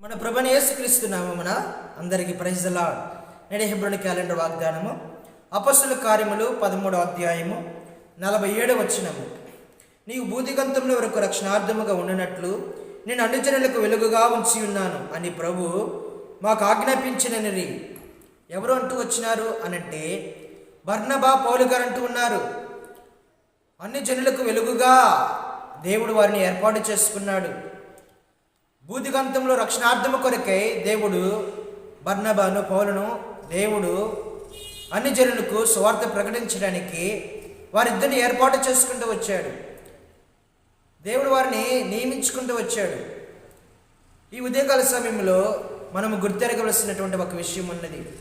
మన ప్రభని యేసుక్రీస్తున్నామన నామమున అందరికీ ప్రైజ్లా నేడే హెబ్రోని క్యాలెండర్ వాగ్దానము అపస్సుల కార్యములు పదమూడవ అధ్యాయము నలభై ఏడవ వచ్చినము నీవు బూదిగంతంలో వరకు రక్షణార్థముగా ఉండినట్లు నేను అన్ని జనులకు వెలుగుగా ఉంచి ఉన్నాను అని ప్రభు మాకు ఆజ్ఞాపించినని ఎవరు అంటూ వచ్చినారు అనంటే బర్ణబా పౌలు గారు అంటూ ఉన్నారు. అన్ని జనులకు వెలుగుగా దేవుడు వారిని ఏర్పాటు చేసుకున్నాడు. బూదిగంతంలో రక్షణార్థము కొరకై దేవుడు బర్ణబాను పౌలను దేవుడు అన్ని జనులకు సువార్త ప్రకటించడానికి వారిద్దరిని ఏర్పాటు చేసుకుంటూ వచ్చాడు. దేవుడు వారిని నియమించుకుంటూ వచ్చాడు. ఈ ఉదయకాల సమయంలో మనము గుర్తెరగవలసినటువంటి ఒక విషయం ఉన్నది.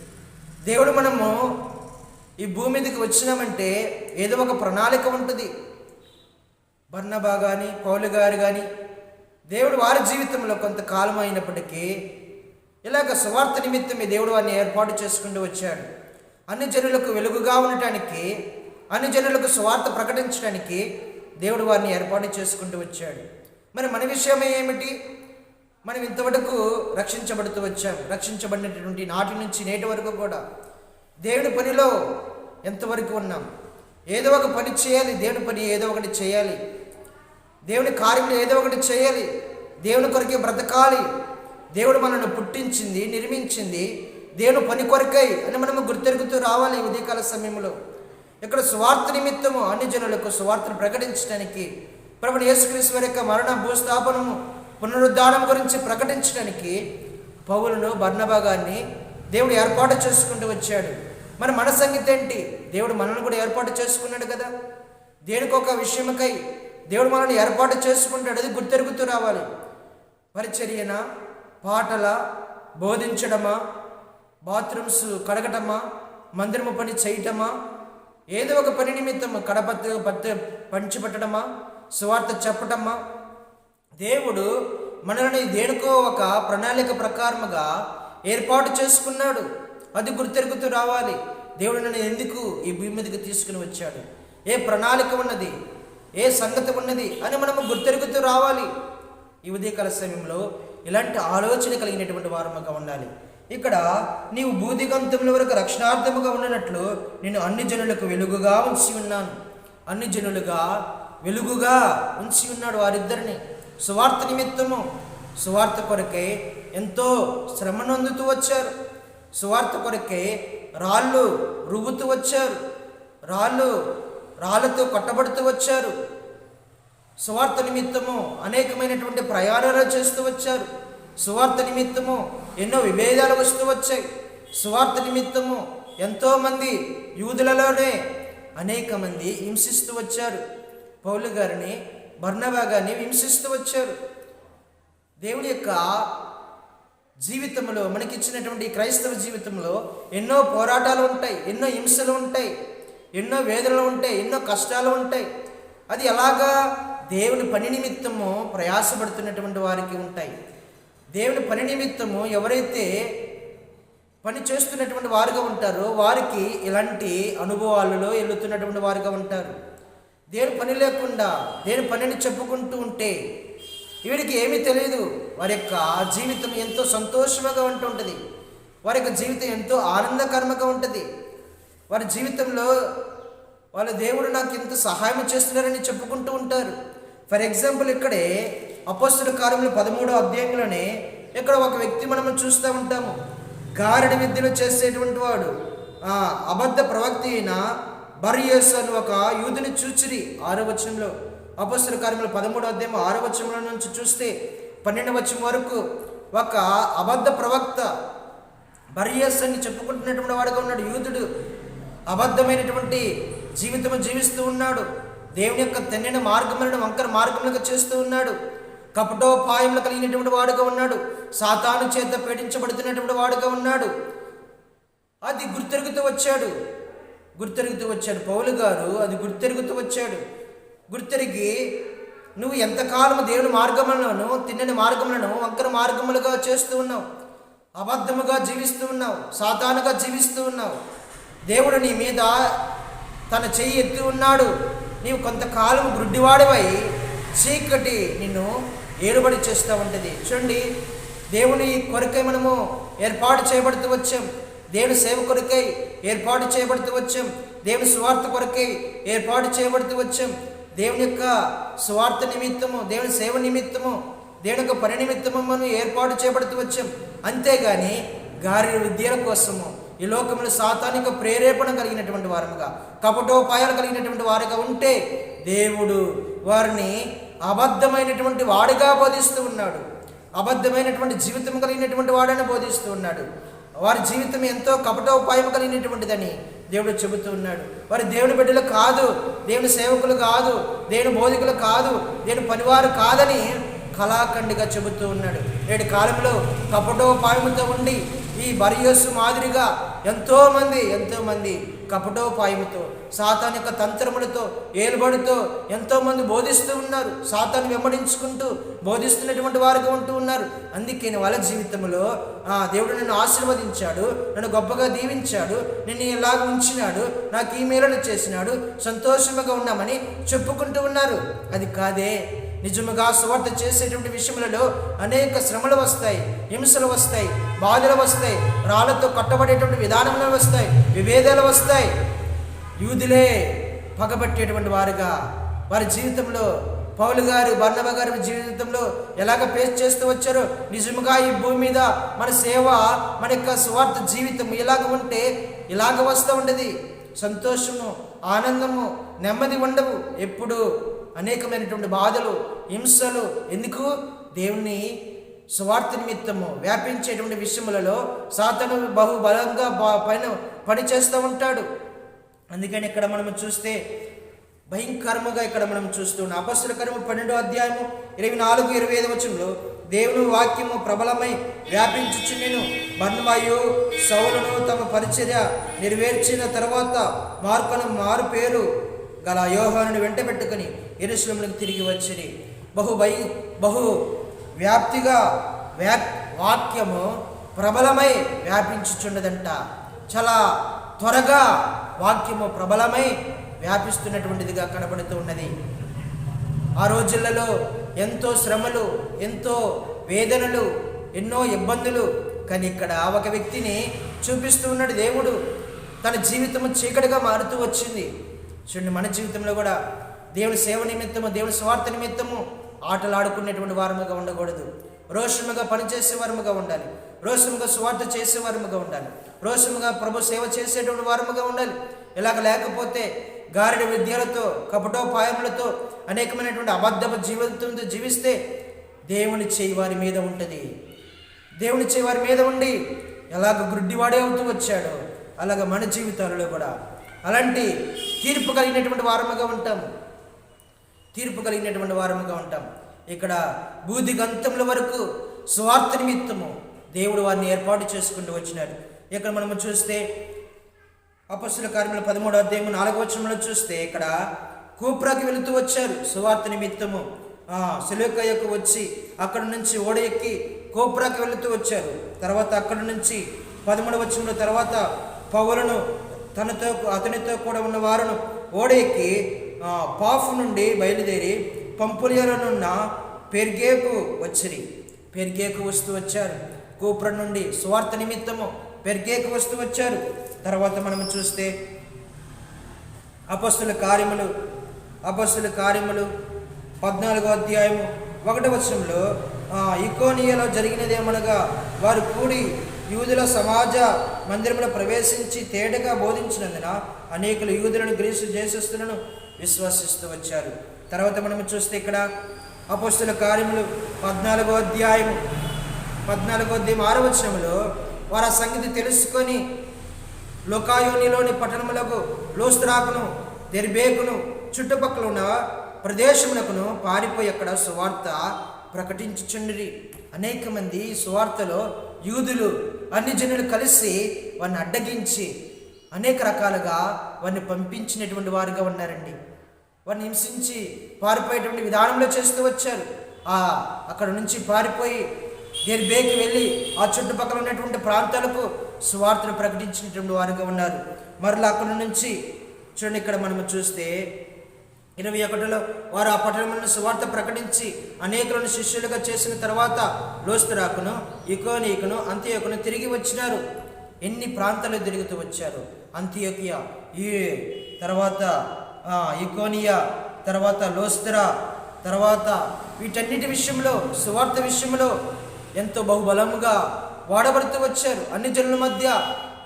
దేవుడు మనము ఈ భూమి మీదకి వచ్చినామంటే ఏదో ఒక ప్రణాళిక ఉంటుంది. బర్ణబా కానీ పౌలు గారు కానీ దేవుడు వారి జీవితంలో కొంతకాలం అయినప్పటికీ ఇలాగ సువార్త నిమిత్తమే దేవుడు వారిని ఏర్పాటు చేసుకుంటూ వచ్చాడు. అన్ని జనులకు వెలుగుగా ఉండటానికి అన్ని జనులకు సువార్త ప్రకటించడానికి దేవుడు వారిని ఏర్పాటు చేసుకుంటూ వచ్చాడు. మరి మన విషయం ఏమిటి? మనం ఇంతవరకు రక్షించబడుతూ వచ్చాం. రక్షించబడినటువంటి నాటి నుంచి నేటి వరకు కూడా దేవుని పనిలో ఎంతవరకు ఉన్నాం? ఏదో ఒక పని చేయాలి దేవుని పని ఏదో ఒకటి చేయాలి. దేవుని కార్యములు ఏదో ఒకటి చేయాలి. దేవుని కొరకే బ్రతకాలి. దేవుడు మనల్ని పుట్టించింది నిర్మించింది. దేవుని పని కొరకై అని మనము గుర్తెరుగుతూ రావాలి ఉదయకాల సమయంలో. ఇక్కడ స్వార్థ నిమిత్తము అన్ని జనులకు స్వార్థను ప్రకటించడానికి ప్రభుడు యేసుక్రీస్తు వారి యొక్క మరణ భూస్థాపనము పునరుద్ధానం గురించి ప్రకటించడానికి పౌలను బర్ణబా దేవుడు ఏర్పాటు చేసుకుంటూ వచ్చాడు. మరి మన సంగతి ఏంటి? దేవుడు మనల్ని కూడా ఏర్పాటు చేసుకున్నాడు కదా. దేనికి ఒక విషయమకై దేవుడు మనల్ని ఏర్పాటు చేసుకుంటాడు అది గుర్తెరుగుతూ రావాలి. పరిచర్యన పాటల బోధించడమా బాత్రూమ్స్ కడగటమా మందిరము పని చేయటమా ఏదో ఒక పని నిమిత్తం కడపత్తి పత్తి పంచిపెట్టడమా సువార్త చెప్పటమా? దేవుడు మనల్ని దేనికో ఒక ప్రణాళిక ప్రకారముగా ఏర్పాటు చేసుకున్నాడు. అది గుర్తెరుగుతూ రావాలి. దేవుడు నన్ను ఎందుకు ఈ భూమి మీదకి తీసుకుని వచ్చాడు? ఏ ప్రణాళిక ఉన్నది? ఏ సంగతి ఉన్నది అని మనము గుర్తెరుగుతూ రావాలి. ఈ ఉదయకాల సమయంలో ఇలాంటి ఆలోచన కలిగినటువంటి వారముగా ఉండాలి. ఇక్కడ నీవు భూదిగంతముల వరకు రక్షణార్థముగా ఉన్నట్లు నేను అన్ని జనులకు వెలుగుగా ఉంచి ఉన్నాను. అన్ని జనులుగా వెలుగుగా ఉంచి ఉన్నాడు వారిద్దరిని. సువార్త నిమిత్తము సువార్త కొరకే ఎంతో శ్రమనందుతూ వచ్చారు. సువార్త కొరకే రాళ్ళు రువ్వుతూ వచ్చారు. రాళ్ళు రాళ్ళతో కొట్టబడుతూ వచ్చారు. సువార్త నిమిత్తము అనేకమైనటువంటి ప్రయాణాలు చేస్తూ వచ్చారు. సువార్త నిమిత్తము ఎన్నో విభేదాలు వస్తూ వచ్చాయి. సువార్త నిమిత్తము ఎంతోమంది యూదులలోనే అనేక మంది హింసిస్తూ వచ్చారు. పౌలు గారిని బర్ణబా గారిని హింసిస్తూ వచ్చారు. దేవుడి యొక్క జీవితంలో మనకిచ్చినటువంటి క్రైస్తవ జీవితంలో ఎన్నో పోరాటాలు ఉంటాయి ఎన్నో హింసలు ఉంటాయి. ఎన్నో వేదనలు ఉంటాయి ఎన్నో కష్టాలు ఉంటాయి. అది ఎలాగా? దేవుని పని నిమిత్తము ప్రయాసపడుతున్నటువంటి వారికి ఉంటాయి. దేవుని పని నిమిత్తము ఎవరైతే పని చేస్తున్నటువంటి వారుగా ఉంటారో వారికి ఇలాంటి అనుభవాలలో వెళుతున్నటువంటి వారుగా ఉంటారు. దేని పని లేకుండా దేని పనిని చెప్పుకుంటూ ఉంటే వీడికి ఏమీ తెలియదు వారి యొక్క జీవితం ఎంతో సంతోషంగా ఉంటుంటుంది. వారి యొక్క జీవితం ఎంతో ఆనందకరంగా ఉంటుంది. వారి జీవితంలో వాళ్ళ దేవుడు నాకు ఎంత సహాయం చేస్తున్నారని చెప్పుకుంటూ ఉంటారు. ఫర్ ఎగ్జాంపుల్ ఇక్కడే అపస్తుల కార్యములు పదమూడో అధ్యాయంలోనే ఇక్కడ ఒక వ్యక్తి మనము చూస్తూ ఉంటాము. గారడి విద్యను చేసేటువంటి వాడు ఆ, అబద్ధ ప్రవక్త అయిన బరియస్ అని ఒక యూదుని చూచిరి ఆరో వచనంలో. అపస్తుల కార్యములు పదమూడో అధ్యాయం ఆరో వచనంలో నుంచి చూస్తే పన్నెండు వచనం వరకు ఒక అబద్ధ ప్రవక్త బరియస్ అని చెప్పుకుంటున్నటువంటి వాడుగా ఉన్నాడు. యూదుడు అబద్ధమైనటువంటి జీవితం జీవిస్తూ ఉన్నాడు. దేవుని యొక్క తెన్నెన మార్గములను వంకర మార్గములుగా చేస్తూ ఉన్నాడు. కపటోపాయములు కలిగినటువంటి వాడుగా ఉన్నాడు. సాతాను చేత పీడించబడుతున్నటువంటి వాడుగా ఉన్నాడు. అది గుర్తెరుగుతూ వచ్చాడు. గుర్తెరుగుతూ వచ్చాడు. పౌలు గారు అది గుర్తెరుగుతూ వచ్చాడు. గుర్తెరిగి నువ్వు ఎంతకాలం దేవుని మార్గములను తిన్నని మార్గములను వంకర మార్గములుగా చేస్తూ ఉన్నావు. అబద్ధముగా జీవిస్తూ ఉన్నావు. సాతానుగా జీవిస్తూ ఉన్నావు. దేవుడు నీ మీద తన చెయ్యి ఎత్తి ఉన్నాడు. నీవు కొంతకాలం గుడ్డివాడివై చీకటి నిన్ను ఏలుబడి చేస్తూ ఉంటుంది. చూడండి దేవుని కొరకై మనము ఏర్పాటు చేయబడుతూ వచ్చాం. దేవుని సేవ కొరకై ఏర్పాటు చేయబడుతూ వచ్చాం. దేవుని స్వార్థ కొరకై ఏర్పాటు చేయబడుతూ వచ్చాం. దేవుని యొక్క స్వార్థ నిమిత్తము దేవుని సేవ నిమిత్తము దేవుని యొక్క పని నిమిత్తము మనం ఏర్పాటు చేయబడుతూ వచ్చాం. అంతేగాని గారి విద్యల కోసము ఈ లోకంలో సాతానిక ప్రేరేపణ కలిగినటువంటి వారముగా కపటోపాయాలు కలిగినటువంటి వారుగా ఉంటే దేవుడు వారిని అబద్ధమైనటువంటి వాడిగా బోధిస్తూ ఉన్నాడు. అబద్ధమైనటువంటి జీవితం కలిగినటువంటి వాడని బోధిస్తూ ఉన్నాడు. వారి జీవితం ఎంతో కపటోపాయం కలిగినటువంటిదని దేవుడు చెబుతూ ఉన్నాడు. వారి దేవుని బిడ్డలు కాదు దేవుని సేవకులు కాదు దేవుని బోధికులు కాదు దేవుని పనివారు కాదని కళాఖండిగా చెబుతూ ఉన్నాడు. నేటి కాలంలో కపటోపాయముతో ఉండి ఈ బరియస్సు మాదిరిగా ఎంతోమంది ఎంతోమంది కపటోపాయముతో సాతాన్ యొక్క తంత్రములతో ఏలుబడితో ఎంతోమంది బోధిస్తూ ఉన్నారు. సాతాన్ని వెంబడించుకుంటూ బోధిస్తున్నటువంటి వారుగా ఉంటూ ఉన్నారు. అందుకే వాళ్ళ జీవితంలో ఆ దేవుడు నన్ను ఆశీర్వదించాడు నన్ను గొప్పగా దీవించాడు నిన్ను ఇలాగ ఉంచినాడు నాకు ఈ మేలను చేసినాడు సంతోషముగా ఉన్నామని చెప్పుకుంటూ ఉన్నారు. అది కాదే నిజముగా సువార్త చేసేటువంటి విషయములలో అనేక శ్రమలు వస్తాయి హింసలు వస్తాయి బాధలు వస్తాయి రాళ్ళతో కట్టబడేటువంటి విధానములు వస్తాయి విభేదాలు వస్తాయి. యూదులే పగబట్టేటువంటి వారుగా వారి జీవితంలో పౌలు గారు బర్ణబ గారి జీవితంలో ఎలాగ ఫేస్ చేస్తూ వచ్చారో నిజముగా ఈ భూమి మీద మన సేవ మన యొక్క స్వార్థ జీవితం ఇలాగ ఉంటే ఇలాగ వస్తూ ఉండేది. సంతోషము ఆనందము నెమ్మది ఉండవు. ఎప్పుడు అనేకమైనటువంటి బాధలు హింసలు ఎందుకు? దేవుణ్ణి స్వార్థ నిమిత్తము వ్యాపించేటువంటి విషయములలో సాతను బహు బలంగా బా- పైన పని చేస్తూ ఉంటాడు. అందుకని ఇక్కడ మనం చూస్తే భయంకరముగా ఇక్కడ మనం చూస్తున్నాం. అపస్సుల కర్మ పన్నెండో అధ్యాయము ఇరవై నాలుగు ఇరవై ఐదు వచనంలో దేవుని వాక్యము ప్రబలమై వ్యాపించుచు నేను బర్ణమాయు సౌలను తమ పరిచర్య నెరవేర్చిన తర్వాత మార్పును మారు పేరు గల యోహానుని వెంట పెట్టుకుని ఎరుశ్రములకు తిరిగి వచ్చింది బహు భయ బహు వ్యాప్తిగా వ్యా వాక్యము ప్రబలమై వ్యాపించుచున్నదంట. చాలా త్వరగా వాక్యము ప్రబలమై వ్యాపిస్తున్నటువంటిదిగా కనబడుతూ ఉన్నది. ఆ రోజులలో ఎంతో శ్రమలు ఎంతో వేదనలు ఎన్నో ఇబ్బందులు కానీ ఇక్కడ ఒక వ్యక్తిని చూపిస్తూ ఉన్నాడు దేవుడు. తన జీవితము చీకటిగా మారుతూ వచ్చింది. చూడండి మన జీవితంలో కూడా దేవుని సేవ నిమిత్తము దేవుని స్వార్థ నిమిత్తము ఆటలు ఆడుకునేటువంటి వారముగా ఉండకూడదు. రోషముగా పనిచేసే వారముగా ఉండాలి. రోషముగా స్వార్థ చేసే వారముగా ఉండాలి. రోషముగా ప్రభు సేవ చేసేటువంటి వారముగా ఉండాలి. ఇలాగ లేకపోతే గారిడి విద్యలతో కపటోపాయములతో అనేకమైనటువంటి అబద్ధపు జీవితంతో జీవిస్తే దేవుని చేయి వారి మీద ఉంటుంది. దేవుని చేయి వారి మీద ఉండి ఎలాగ గుడ్డివాడే అవుతూ వచ్చాడో అలాగ మన జీవితాలలో కూడా. అలాంటి తీర్పు కలిగినటువంటి వారముగా ఉంటాము. తీర్పు కలిగినటువంటి వారముగా ఉంటాం ఇక్కడ బూది గంతముల వరకు స్వార్థ నిమిత్తము దేవుడు వారిని ఏర్పాటు చేసుకుంటూ వచ్చినాడు. ఇక్కడ మనము చూస్తే అపస్సుల కార్మికులు పదమూడో అధ్యాయం నాలుగో వచనంలో చూస్తే ఇక్కడ కూప్రాకి వెళుతూ వచ్చారు సువార్త నిమిత్తము. ఆ వచ్చి అక్కడ నుంచి ఓడ ఎక్కి కోప్రాకి వెళుతూ వచ్చారు. తర్వాత అక్కడ నుంచి పదమూడు వచ్చిన తర్వాత పౌలను తనతో అతనితో కూడా ఉన్న వారును ఓడెక్కి పాఫ్ నుండి బయలుదేరి పంపులియలనున్న పెర్గేకు వచ్చిరి. పెర్గేకు వస్తూ వచ్చారు. కూప్ర నుండి స్వార్థ నిమిత్తము పెర్గేకు వస్తూ వచ్చారు. తర్వాత మనం చూస్తే అపస్సుల కార్యములు అపస్సుల కార్యములు పద్నాలుగో అధ్యాయము ఒకటి వర్షంలో ఇకోనియాలో జరిగినదేమనగా వారు కూడి యూదుల సమాజ మందిరంలో ప్రవేశించి తేటగా బోధించినందున అనేకులు యూదులను గ్రీసు దేశస్తులను విశ్వసిస్తూ వచ్చారు. తర్వాత మనం చూస్తే ఇక్కడ అపస్తుల కార్యములు పద్నాలుగో అధ్యాయము పద్నాలుగో అధ్యాయం ఆరో వచనంలో వారు ఆ సంగతి తెలుసుకొని లోకాయోనిలోని పట్టణములకు లోస్త్రాకును దెర్బేకును చుట్టుపక్కల ఉన్న ప్రదేశములకును పారిపోయి అక్కడ సువార్త ప్రకటించుచుండ్రి. అనేక మంది సువార్తలో యూదులు అన్ని జనులు కలిసి వాడిని అడ్డగించి అనేక రకాలుగా వారిని పంపించినటువంటి వారుగా ఉన్నారండి. వారిని హింసించి పారిపోయేటువంటి విధానంలో చేస్తూ వచ్చారు. ఆ అక్కడ నుంచి పారిపోయి దెర్బేకి వెళ్ళి ఆ చుట్టుపక్కల ఉన్నటువంటి ప్రాంతాలకు సువార్తను ప్రకటించినటువంటి వారుగా ఉన్నారు. మరలా అక్కడ నుంచి చూడండి ఇక్కడ మనము చూస్తే ఇరవై ఒకటిలో వారు ఆ పట్టణములను సువార్త ప్రకటించి అనేకులను శిష్యులుగా చేసిన తర్వాత లోస్తురాకును ఇకోనీకును అంత్యోకును తిరిగి వచ్చినారు. ఎన్ని ప్రాంతాలు తిరుగుతూ వచ్చారు? అంత్యోకియా ఈ తర్వాత ఇకోనియా తర్వాత లోస్త్రా తర్వాత వీటన్నిటి విషయంలో సువార్త విషయంలో ఎంతో బహుబలముగా వాడబడుతూ వచ్చారు. అన్ని జనుల మధ్య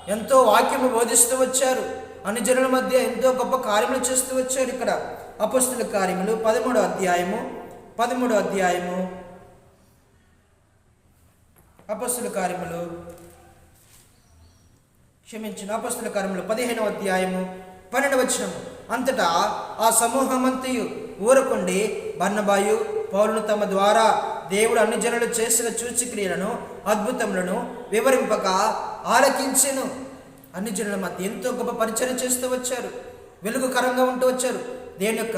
ఎంతో వాక్యము బోధిస్తూ వచ్చారు. అన్ని జనుల మధ్య ఎంతో గొప్ప కార్యములు చేస్తూ వచ్చారు ఇక్కడ. అపస్తుల కార్యములు పదమూడో అధ్యాయము పదమూడో అధ్యాయము. అపస్తుల కార్యములు. క్షమించిన అపస్తుల కార్యములు పదిహేనవ అధ్యాయము పన్నెండవ వచనము. అంతటా ఆ సమూహమంతయు ఊరకుండి బన్నబాయు పౌరులు తమ ద్వారా దేవుడు అన్ని జనులు చేసిన చూచిక్రియలను అద్భుతములను వివరింపక ఆలకించెను. అన్ని జనుల మధ్య ఎంతో గొప్ప పరిచయం చేస్తూ వచ్చారు. వెలుగుకరంగా ఉంటూ వచ్చారు. దేని యొక్క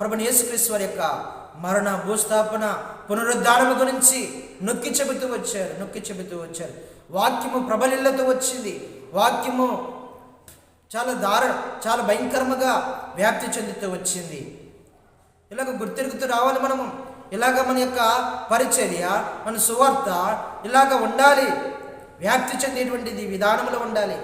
ప్రభు యేసుక్రీశ్వర్ యొక్క మరణ భూస్థాపన పునరుద్ధానము గురించి నొక్కి చెబుతూ వచ్చారు నొక్కి చెబుతూ వచ్చారు. వాక్యము ప్రబలిల్లతో వచ్చింది. వాక్యము చాలా దారుణ చాలా భయంకరముగా వ్యాప్తి చెందుతూ వచ్చింది. ఇలాగ గుర్తిరుగుతూ రావాలి మనము. ఇలాగ మన యొక్క పరిచర్య మన సువార్త ఇలాగ ఉండాలి. వ్యాప్తి చెందేటువంటిది విధానంలో ఉండాలి.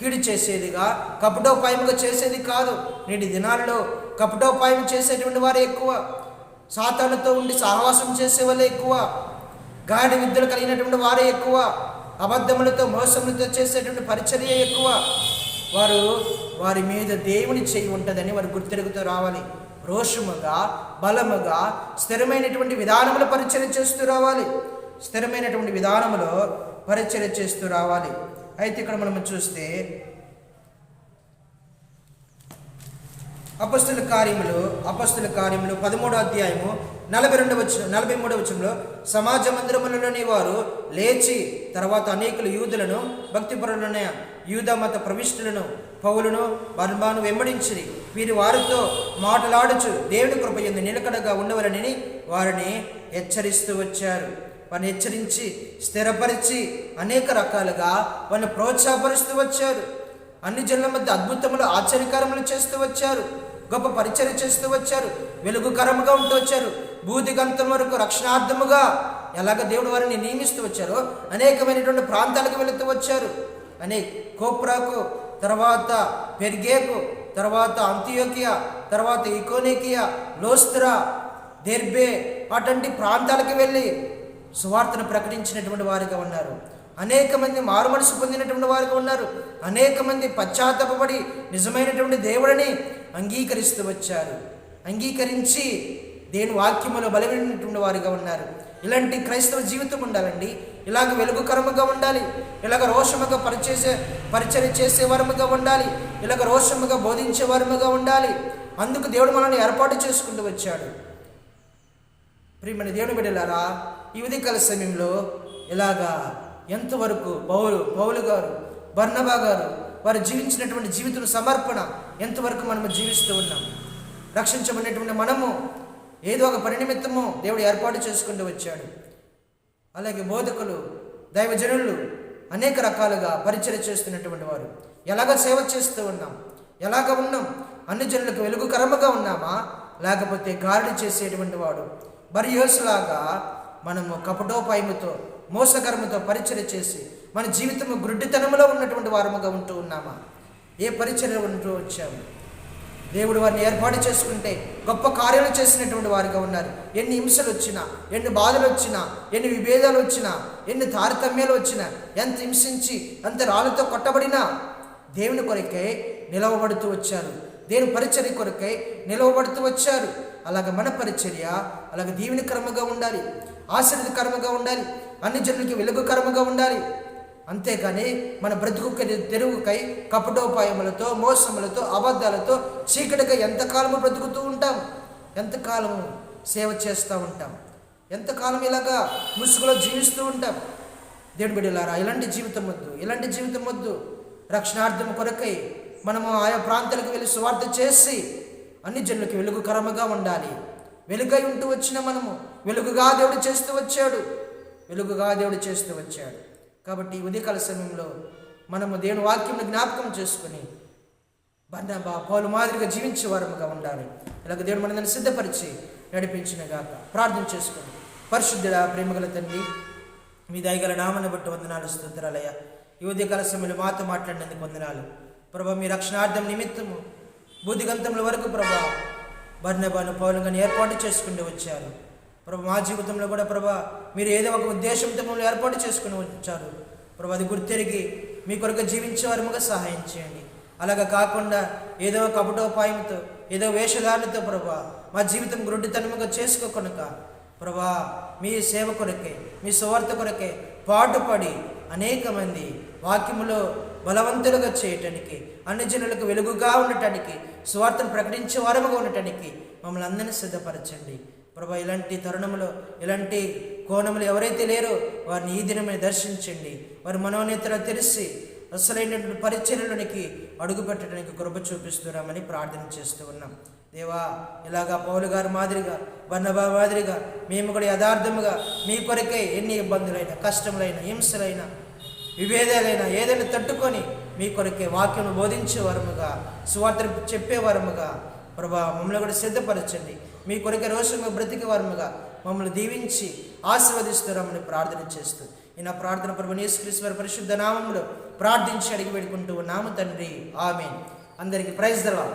కీడు చేసేదిగా కపటోపాయముగా చేసేది కాదు. నేటి దినాలలో కపటోపాయం చేసేటువంటి వారే ఎక్కువ. సాతానుతో ఉండి సహవాసం చేసే వాళ్ళే ఎక్కువ. గాడి విద్యలు కలిగినటువంటి వారే ఎక్కువ. అబద్ధములతో మోసములతో చేసేటువంటి పరిచర్య ఎక్కువ. వారు వారి మీద దేవుని చేయి ఉంటుందని వారు గుర్తెరుగుతూ రావాలి. రోషముగా బలముగా స్థిరమైనటువంటి విధానములు పరిచయం చేస్తూ రావాలి. స్థిరమైనటువంటి విధానములో పరిచయం చేస్తూ రావాలి. అయితే ఇక్కడ మనం చూస్తే అపస్తుల కార్యములు అపస్తుల కార్యములు పదమూడో అధ్యాయము నలభై రెండు వచ్చిన నలభై మూడో వచ్చంలో సమాజ మందిరములలోని వారు లేచి తర్వాత అనేకులు యూదులను భక్తిపరులైన యూద మత ప్రవిష్టులను పౌలను బర్మాను వెంబడించి వీరి వారితో మాటలాడుచు దేవుని కృప ఎందు నిలకడగా ఉండవలనని వారిని హెచ్చరిస్తూ వచ్చారు. వారిని హెచ్చరించి స్థిరపరిచి అనేక రకాలుగా వారిని ప్రోత్సాహపరుస్తూ వచ్చారు. అన్ని జనుల మధ్య అద్భుతములు ఆశ్చర్యకరములు చేస్తూ వచ్చారు. గొప్ప పరిచయం చేస్తూ వచ్చారు. వెలుగుకరముగా ఉంటూ వచ్చారు. బూదిగంతం వరకు రక్షణార్థముగా ఎలాగ దేవుడు వారిని నియమిస్తూ వచ్చారో అనేకమైనటువంటి ప్రాంతాలకు వెళుతూ వచ్చారు. అనే కోప్రాకు తర్వాత పెర్గేకు తర్వాత అంత్యోకియా తర్వాత ఇకోనేకియా లోస్త్రా దెర్బే అటువంటి ప్రాంతాలకు వెళ్ళి సువార్తను ప్రకటించినటువంటి వారుగా ఉన్నారు. అనేక మంది మారుమనసు పొందినటువంటి వారుగా ఉన్నారు. అనేక మంది పశ్చాత్తాపడి నిజమైనటువంటి దేవుడిని అంగీకరిస్తూ వచ్చారు. అంగీకరించి దేని వాక్యములో బలమైనటువంటి వారుగా ఉన్నారు. ఇలాంటి క్రైస్తవ జీవితం ఉండాలండి. ఇలాగ వెలుగుకరముగా ఉండాలి. ఇలాగ రోషముగా పరిచేసే పరిచయం చేసే వరముగా ఉండాలి. ఇలాగ రోషముగా బోధించే వరముగా ఉండాలి. అందుకు దేవుడు మనల్ని ఏర్పాటు చేసుకుంటూ వచ్చాడు. ప్రియమైన దేవుని బిడ్డలారా ఈ ఉదయకాల సమయంలో ఇలాగా ఎంతవరకు పౌలు పౌలు గారు బర్ణబా గారు వారు జీవించినటువంటి జీవితం సమర్పణ ఎంతవరకు మనము జీవిస్తూ ఉన్నాం? రక్షించబడినటువంటి మనము ఏదో ఒక పరినిమిత్తము దేవుడు ఏర్పాటు చేసుకుంటూ వచ్చాడు. అలాగే బోధకులు దైవజనులు అనేక రకాలుగా పరిచయం చేస్తున్నటువంటి వారు. ఎలాగ సేవ చేస్తూ ఉన్నాం? ఎలాగ ఉన్నాం? అన్ని జనులకు వెలుగుకరముగా ఉన్నామా? లేకపోతే గారడి చేసేటువంటి వాడు బరియోసులాగా మనము కపటోపాయముతో మోసకరముతో పరిచయం చేసి మన జీవితము గుడ్డితనములో ఉన్నటువంటి వారముగా ఉంటూ ఉన్నామా? ఏ పరిచర్య ఉంటూ వచ్చాము? దేవుడు వారిని ఏర్పాటు చేసుకుంటే గొప్ప కార్యాలు చేసినటువంటి వారుగా ఉన్నారు. ఎన్ని హింసలు వచ్చినా ఎన్ని బాధలు వచ్చినా ఎన్ని విభేదాలు వచ్చినా ఎన్ని తారతమ్యాలు వచ్చినా ఎంత హింసించి ఎంత రాళ్ళతో కొట్టబడినా దేవుని కొరకై నిలవబడుతూ వచ్చారు. దేవుని పరిచర్య కొరకై నిలవబడుతూ వచ్చారు. అలాగ మన పరిచర్య అలాగ దీవెనికరముగా ఉండాలి ఆశీర్వదకరముగా ఉండాలి అన్ని జనులకి వెలుగుకరముగా ఉండాలి. అంతేకాని మన బ్రతుకు తెరుగుకై కపటోపాయములతో మోసములతో అబద్ధాలతో చీకటిగా ఎంతకాలము బ్రతుకుతూ ఉంటాం? ఎంతకాలము సేవ చేస్తూ ఉంటాం? ఎంతకాలం ఇలాగా ముసుగులో జీవిస్తూ ఉంటాం? దేవుడి బిడ్డలారా ఇలాంటి జీవితం వద్దు ఇలాంటి జీవితం వద్దు. రక్షణార్థం కొరకై మనము ఆయా ప్రాంతాలకు వెళ్ళి సువార్త చేసి అన్ని జనులకి వెలుగుకరముగా ఉండాలి. వెలుగై ఉంటూ వచ్చిన మనము వెలుగుగా దేవుడు చేస్తూ వచ్చాడు. వెలుగుగా దేవుడు చేస్తూ వచ్చాడు. కాబట్టి ఉదయకాల సమయంలో మనము దేవుని వాక్యం జ్ఞాపకం చేసుకుని బర్ణబా పౌలు మాదిరిగా జీవించే వారముగా ఉండాలి. ఇలాగ దేవుడు మనందరిని సిద్ధపరిచి నడిపించిన గాక ప్రార్థన చేసుకుని. పరిశుద్ధుడ ప్రేమగల తండ్రి మీ దయగల నామను బట్టి వందనాలు స్తోత్రాలయ్యా. ఈ ఉదయకాల సమయంలో మాతో మాట్లాడినందుకు వందనాలు. ప్రభా మీ రక్షణార్థం నిమిత్తము బుద్ధిగంతముల వరకు ప్రభా బర్ణబాను పౌలంగాని ఏర్పాటు చేసుకుంటూ వచ్చారు. ప్రభా మా జీవితంలో కూడా ప్రభా మీరు ఏదో ఒక ఉద్దేశంతో మమ్మల్ని ఏర్పాటు చేసుకుని వచ్చారు. ప్రభా అది గుర్తిరిగి మీ కొరకు జీవించే వారముగా సహాయం చేయండి. అలాగా కాకుండా ఏదో కపటోపాయంతో ఏదో వేషధారణతో ప్రభా మా జీవితం గురుడితనముగా చేసుకోకొనక ప్రభా మీ సేవ కొరకే మీ సువార్త కొరకే పాటుపడి అనేక మంది వాక్యములో బలవంతులుగా చేయటానికి అన్ని జనులకు వెలుగుగా ఉండటానికి స్వార్థను ప్రకటించే వారముగా ఉండటానికి మమ్మల్ని అందరినీ సిద్ధపరచండి. ప్రభా ఇలాంటి తరుణంలో ఇలాంటి కోణములు ఎవరైతే లేరో వారిని ఈ దినమే దర్శించండి. వారి మనోనేతలు తెరిచి అసలైనటువంటి పరిచర్యలోనికి అడుగుపెట్టడానికి కృప చూపిస్తున్నామని ప్రార్థన చేస్తూ ఉన్నాం. దేవా ఇలాగా పౌలు గారు మాదిరిగా బన్నబా మాదిరిగా మేము కూడా యథార్థముగా మీ కొరకే ఎన్ని ఇబ్బందులైనా కష్టములైన హింసలైన విభేదాలైనా ఏదైనా తట్టుకొని మీ కొరకే వాక్యం బోధించే వరముగా సువార్త చెప్పే వరముగా ప్రభా మమ్మల్ని కూడా సిద్ధపరచండి. మీ కొరకే రోషంగా బ్రతికే వరముగా మమ్మల్ని దీవించి ఆశీర్వదిస్తున్నామని ప్రార్థన చేస్తూ. ఈ నా ప్రార్థన ప్రభు యేసుక్రీశ్వర పరిశుద్ధ నామంలో ప్రార్థించి అడిగి పెట్టుకుంటూ నామ తండ్రి. ఆమె అందరికీ ప్రైజ్ దలా